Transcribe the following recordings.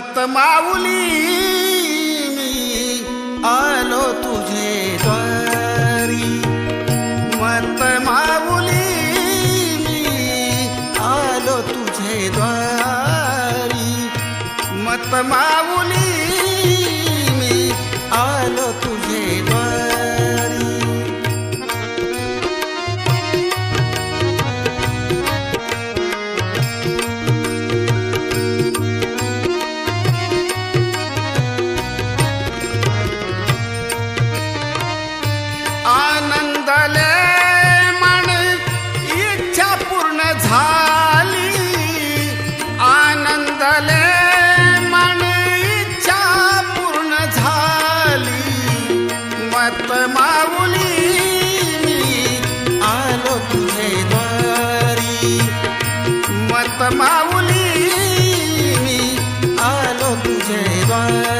मत माऊली मी आलो तुझे तुझे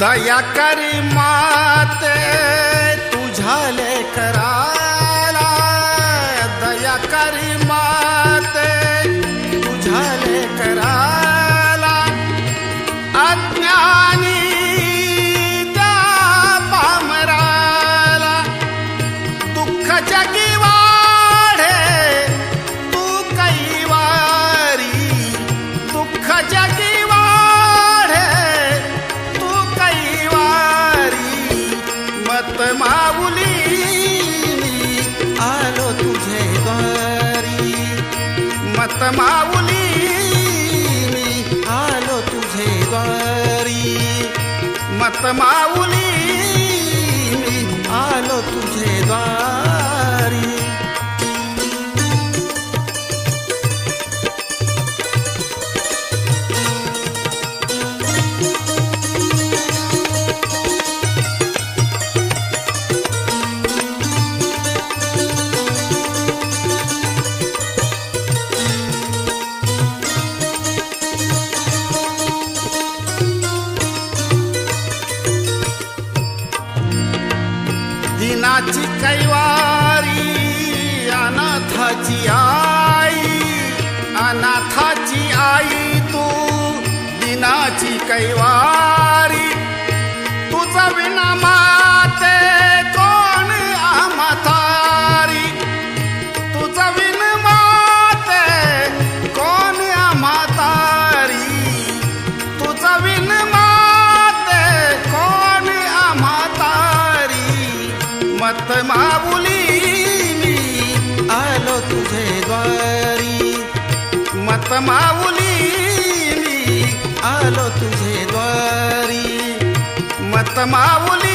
दया करी माते तुझ्या करा मत माऊली. मी आलो तुझे द्वारी. मत माऊ शैवारी अनाथाची आई अनाथाची आई तू दिनाची कैवारी. तुझा विना नाथ माऊली मी. आलो तुझे द्वारी. मत माऊली मी. आलो तुझे द्वारी. मत माऊली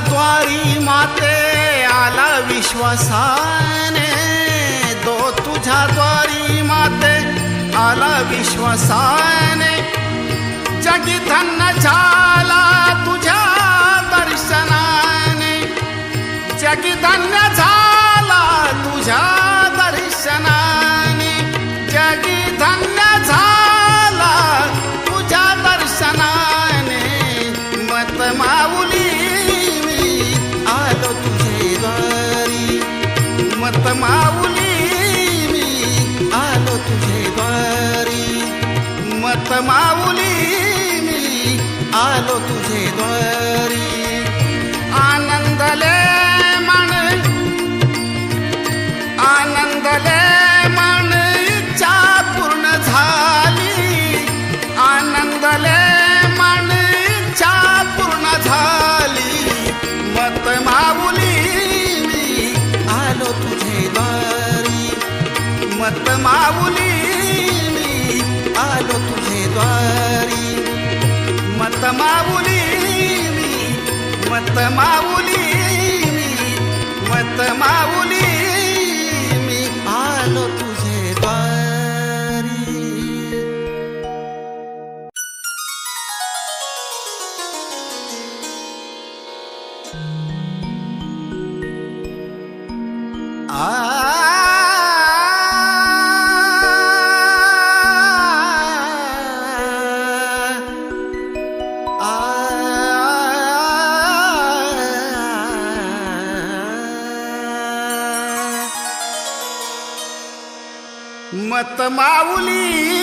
द्वारी माते आला विश्वासाने. तो तुझ्या द्वारी माते आला विश्वासाने. जगी धन्य झाला तुझ्या दर्शनाने. जगी धन्य झाला माऊली मी आलो तुझे द्वारी. मत माऊली मत माऊली मत माऊली. माऊली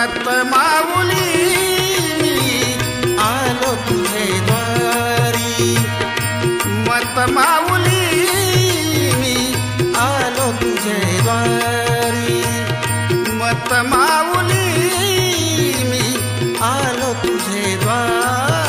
मत माऊली आलो तुझे द्वारी. मत माऊली मी आलो तुझे द्वारी. मत माऊली मी आलो तुझे द्वारी.